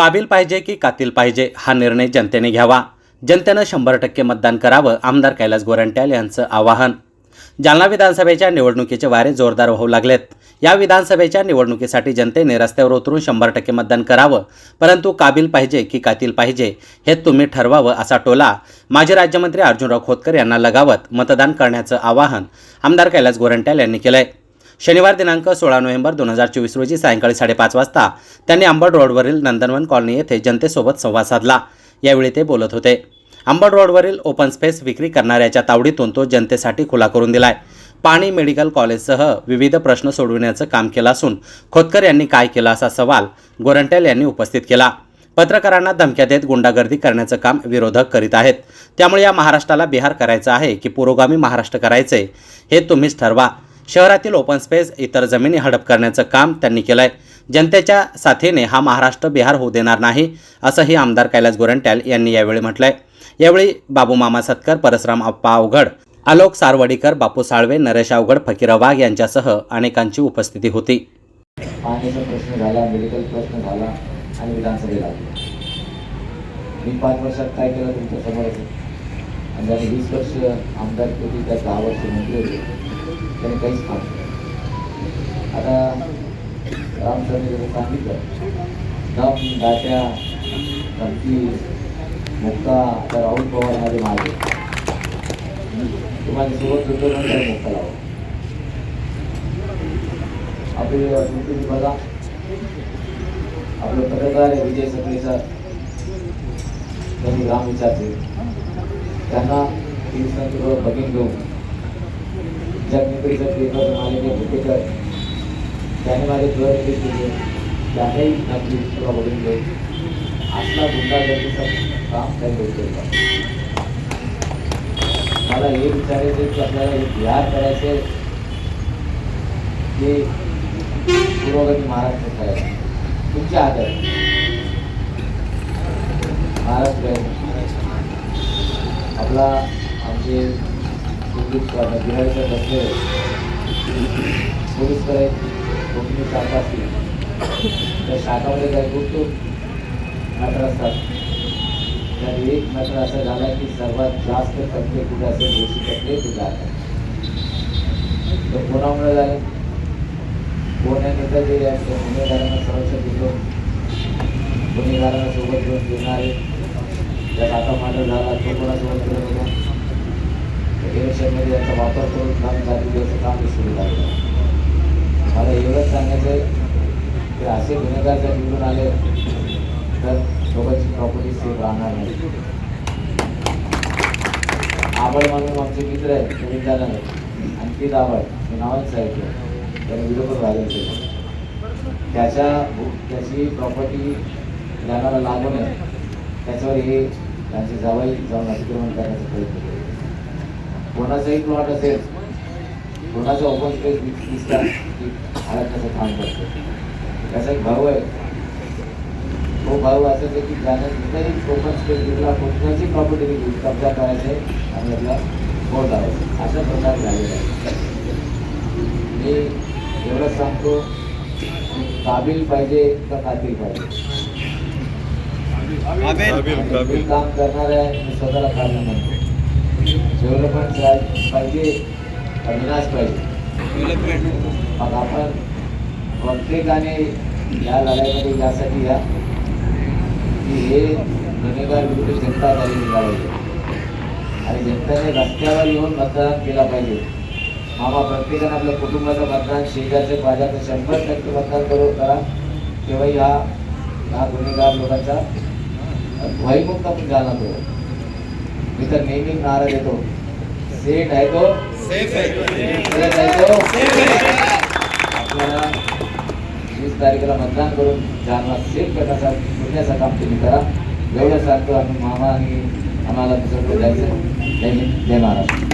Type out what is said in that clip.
काबिल पाहिजे की कातील पाहिजे हा निर्णय जनतेने घ्यावा. जनतेनं शंभर टक्के मतदान करावं आमदार कैलास गोरंट्याल यांचं आवाहन. जालना विधानसभेच्या निवडणुकीचे वारे जोरदार वाहू लागलेत. या विधानसभेच्या निवडणुकीसाठी जनतेने रस्त्यावर उतरून शंभर टक्के मतदान करावं परंतु काबिल पाहिजे की कातील पाहिजे हे तुम्ही ठरवावं असा टोला माजी राज्यमंत्री अर्जुनराव खोतकर यांना लगावत मतदान करण्याचं आवाहन आमदार कैलास गोरंट्याल यांनी केलं आहे शनिवार दिनांक सोळा नोव्हेंबर दोन हजार चोवीस रोजी सायंकाळी साडेपाच वाजता त्यांनी अंबड रोडवरील नंदनवन कॉलनी येथे जनतेसोबत संवाद साधला. यावेळी ते बोलत होते. अंबड रोडवरील ओपन स्पेस विक्री करणाऱ्याच्या तावडीतून तो जनतेसाठी खुला करून दिलाय. पाणी मेडिकल कॉलेजसह विविध प्रश्न सोडविण्याचं काम केलं असून खोतकर यांनी काय केलं असा सवाल गोरंट्याल यांनी उपस्थित केला. पत्रकारांना धमक्या देत गुंडागर्दी करण्याचं काम विरोधक करीत आहेत. त्यामुळे या महाराष्ट्राला बिहार करायचं आहे की पुरोगामी महाराष्ट्र करायचे हे तुम्हीच ठरवा. शहरातील ओपन स्पेस इतर जमिनी हडप करण्याचं काम त्यांनी केलं आहे जनतेच्या साथीने हा महाराष्ट्र बिहार होऊ देणार नाही असंही आमदार कैलास गोरंट्याल यांनी यावेळी म्हटलं आहे यावेळी बाबू मामा सत्कर परसराम अप्पा अवघड आलोक सारवडीकर बापू साळवे नरेश अवघड फकीरा वाघ यांच्यासह अनेकांची उपस्थिती होती. पाण्याचा प्रश्न झाला मेडिकल प्रश्न झाला आणि विधानसभेला मी पाच वर्षात काय केलं तुमच्यासमोर आणि वीस वर्ष आमदार होती त्या दहा वर्ष मंत्री होते. त्याने काहीच काम आता रामचंद्र सांगितलं दम दाट्या धमकी मुक्का आता राहुल पवार माझे मागे तुम्हाला सोबत होतो नंतर मुक्का लावा आपले तुम्ही बघा. आपले पत्रकार आहे विजय सकले सर. त्यांनी राम विचारते त्यांना तीर्थांचं बघीन घेऊन जगनिकडीचं पेपर मालिके भुकेकर त्याने माझे घर रिलीज केले. त्यानेही आपली तुला बघून घेऊन असला गुंडागर्दीचा काम त्यांनी केलं. मला हे विचारायचं की आपल्याला हे बिहार करायचे ते पुरोगती महाराष्ट्र करायचं तुमचे आदर. महाराष्ट्र आपला आमचे पोलीस बिहारचे बसले पोलीस करायचे कोकणी शाखा त्या शाखामध्ये काही गुप्त मॅटर असतात त्यात एक मॅटर असा झाला की सर्वात जास्त टक्के कुठे असेल दोषी टक्के कुठे आहे तर कोणामुळे झाले कोण या नेता जे गुन्हेगारांना संरक्षण दिलं गुन्हेगारांना सोबत घेऊन त्यात आता झाला तो कोणासोबत फिरत होता? इलेक्शनमध्ये याचा वापर करून काम चालू द्यायचं काम सुरू झालं. मला एवढंच सांगायचं आहे की असे गुन्हेगार जर निवडून आले तर लोकांची प्रॉपर्टी सेफ राहणार नाही. आबळ म्हणून आमचे मित्र आहेत नवीन जाणार नाही आणखी आबळ हे नावच आहे. त्याने व्हिडिओ पण त्याच्या त्याची प्रॉपर्टी जाणारा लागू नये. त्याच्यावर हे त्यांचे जावाई जाऊन अतिक्रमण करण्याचा प्रयत्न केला. कोणाचाही प्लॉट असेल कोणाचा ओपन स्पेस दिसतात की हडकण्याचं काम करतो. त्याचा एक भाऊ आहे. तो भाऊ असं आहे की ज्याने कुठलाही ओपन स्पेस दिला कुठल्याची प्रॉपर्टी दिली कब्जा करायचे आणि आपला बोट लावायचं. अशा प्रकारे झालेला आहे. मी एवढंच सांगतो की काबिल पाहिजे? का कातील पाहिजे काम करणार आहे मी स्वतःला काढणं म्हणतो. डेव्हलपमेंट पाहिजे का विनाश पाहिजे. मग आपण प्रत्येकाने या लढाईमध्ये यासाठी या की हे गुन्हेगार विरुद्ध जनता झालेली लढाई आणि जनतेने रस्त्यावर येऊन मतदान केला पाहिजे. मामा प्रत्येकाने आपल्या कुटुंबाचं मतदान शेजारचं पाजारचं शंभर टक्के मतदान करू करा. तेव्हाही हा हा गुन्हेगार लोकांचा भयमुक्त आपण झाला तो मी तर नेहमी नारा देतो सेट आहे तो. सेफ आहे तो. आपल्याला वीस तारखेला मतदान करून जालना सेफ करण्याचा पुण्याचं काम तुम्ही करा. एवढं सांगतो आम्ही मामा आणि आम्हाला दुसरं जायचं जय हिंद जय महाराष्ट्र.